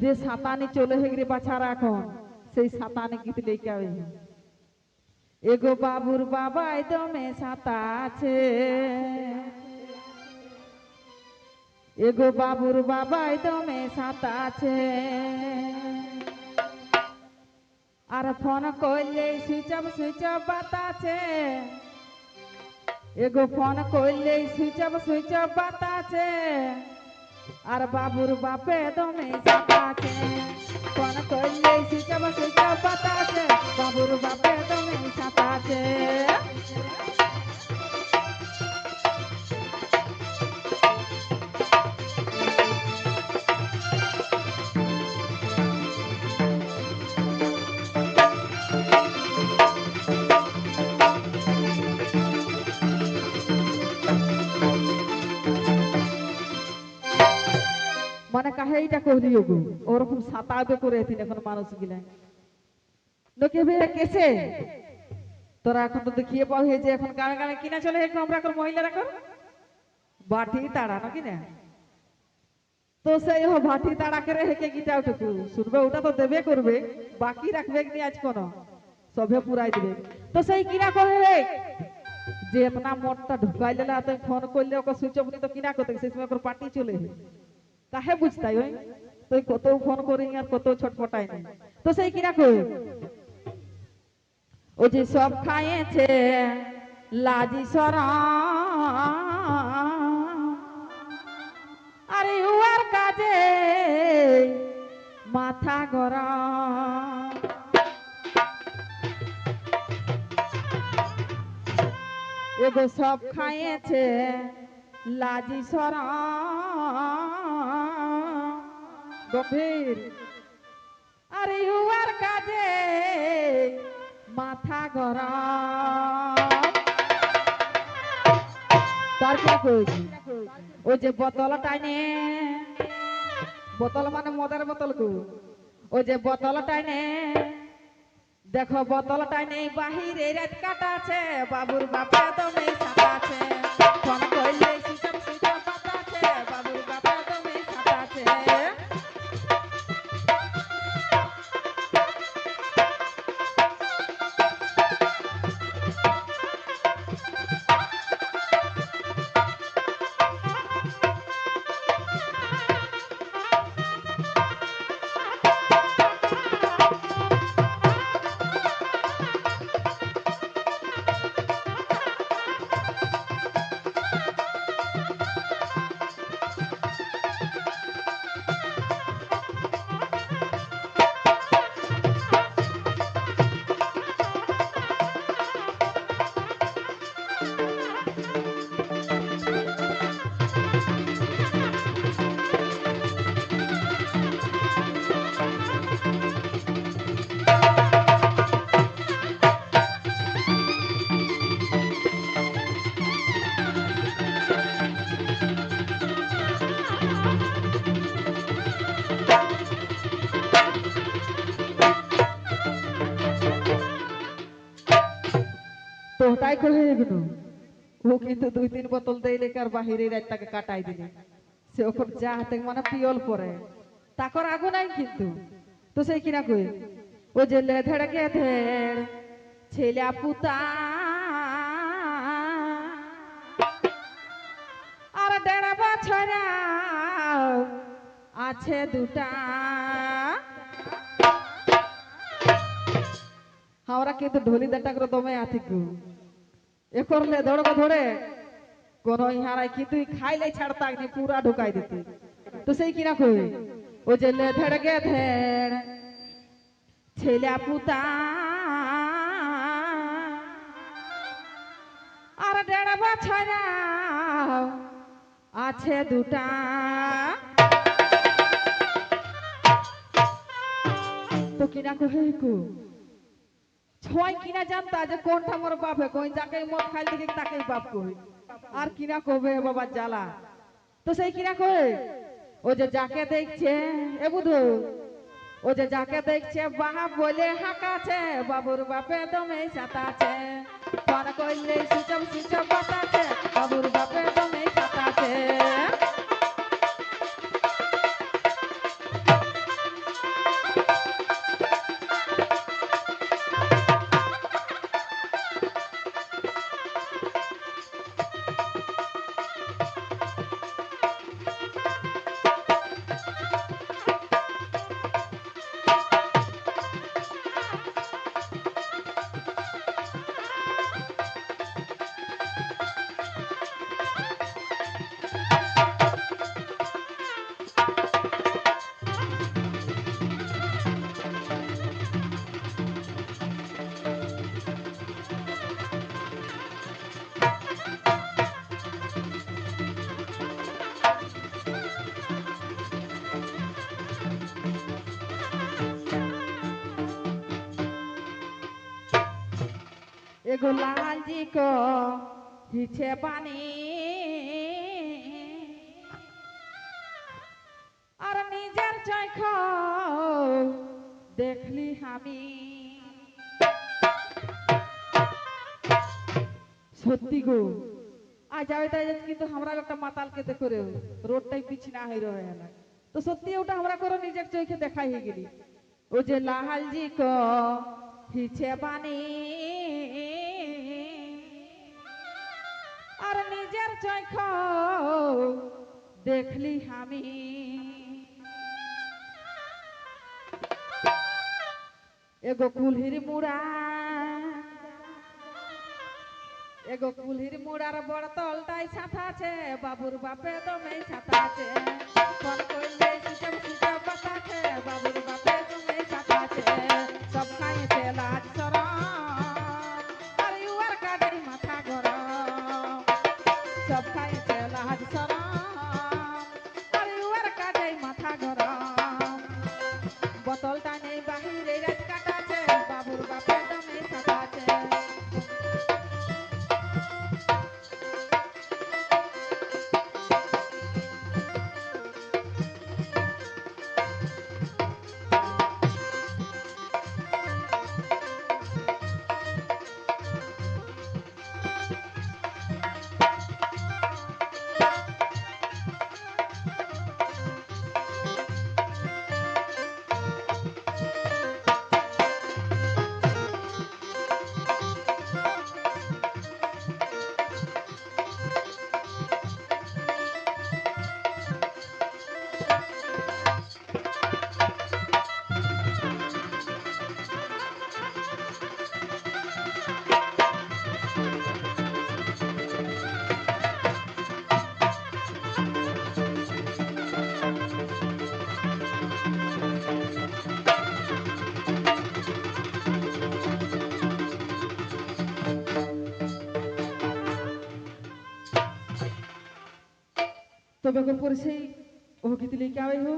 যে সাতানি চলে হেগরে বাছারা এখন সেই সাতানি গীত লেখা ওই এগো বাবুর বাবাই দমে সাতা আছে এগো বাবুর বাবাই দমে সাতা আছে আর ফোন করলে সুইচ অফ সুইচ অফ বাতাছে। এগো ফোন করলে সুইচ অফ সুইচ অফ বাতাছে। আর বাবুর বাপে দমে সাতাছে কোন কইলে সিটা বসে সুইচ বাবুর বাপে দমে সাতাছে মানে কাহে এইটা করি গো? ওরকম সাতাবে করে এদিন এখন মানুষ গিলা লোকে বেড়ে কেসে তোরা এখন তো দেখিয়ে পাও যে এখন গানে গানে কিনা চলে মহিলারা বাটি তাড়া না? তো সেই তাড়া করে হেকে গিটা শুনবে, ওটা তো দেবে করবে। বাকি রাখবে নি আজ কোন। সবে পুরাই দিবে। তো সেই কিনা রে যে এতনা মোটটা ঢুকাই ফোন করলে, ওকে সুইচ অফ তো কিনা করতে সেই সময় পার্টি চলে কাহে বুঝতাই, ওই তুই কত ফোন করি আর কত ছটফটাই নাই। তো সেই কিনা কই? ও যে সব খাইয়েছে, লাজি সরা। আরে উয়ার কাজে মাথা গরা এগো সব খাইয়েছে, লাজি সরা। গভীর আরে উয়ার কাজে মাথা গরম। তার কি কইছি? ও যে বোতল টাইনে, বোতল মানে মদের বোতল কো ওই যে বোতল টাইনে, দেখো বোতল টাইনে বাহিরে রাত কাটা আছে, বাবুর বাপে দমে সাদা তাই কহে এগুলো ও কিন্তু দুই তিন বোতল দেই লেকার বাহিরে রাতটাকে কাটাই দিলে। সে ওখন যা হাতে মানে পিয়ল পরে। তাকর আগু নাই কিন্তু। তো সেই কিনা কই? ও যে লেধেড় গেধেড় ছেলে পুতা। আর দেড় বছর আছে দুটা। আমরা কিন্তু ঢোলি দাটা করে দমে আথিকু এ করলে ধরবো ধরে, কোন ইহারাই কিন্তু খাইলে ছাড়তা নি পুরা ঢুকাই দিতে। তো সেই কিনা কই? ও যে লে ধেড় গে ধেড়, ছেলে পুতা। আর দেড় বছর আছে দুটা। তো কিনা কু? ছয় কিনা জানতা যে কোনটা মোর বাপ কই যাকে মদ খাইল দেখি তাকেই বাপ কই। আর কিনা কবে বাবা জ্বালা? তো সেই কিনা কই? ও যে যাকে দেখছে, এ বুধু। ও যে যাকে দেখছে বাহা বলে হাঁকাছে, বাবুর বাপে দমে সাতাছে। পার করলে সুচম সুচম বাতাছে एगो लाल जी को हिचे पानी আর নিজের চোখ দেখলি আমি সত্যি গো আজ যাবে তাই কিন্তু আমরা একটা মাতালকে দেখো রে রোডটাই পিছনা হয়ে রয়ে না তো সত্যি ওটা আমরা করে নিজের চোখে দেখাই হয়ে গেলি ও যে লাহালজি ক হিছে বানি চোখ দেখলি আমি। এগো কুলহির মুড়া, এগো কুলহির মুড়ার বড় তলটাই ছাতা আছে, বাবুর বাপে দমে ছাতা আছে। তবে ও গীত লিখে আবে হো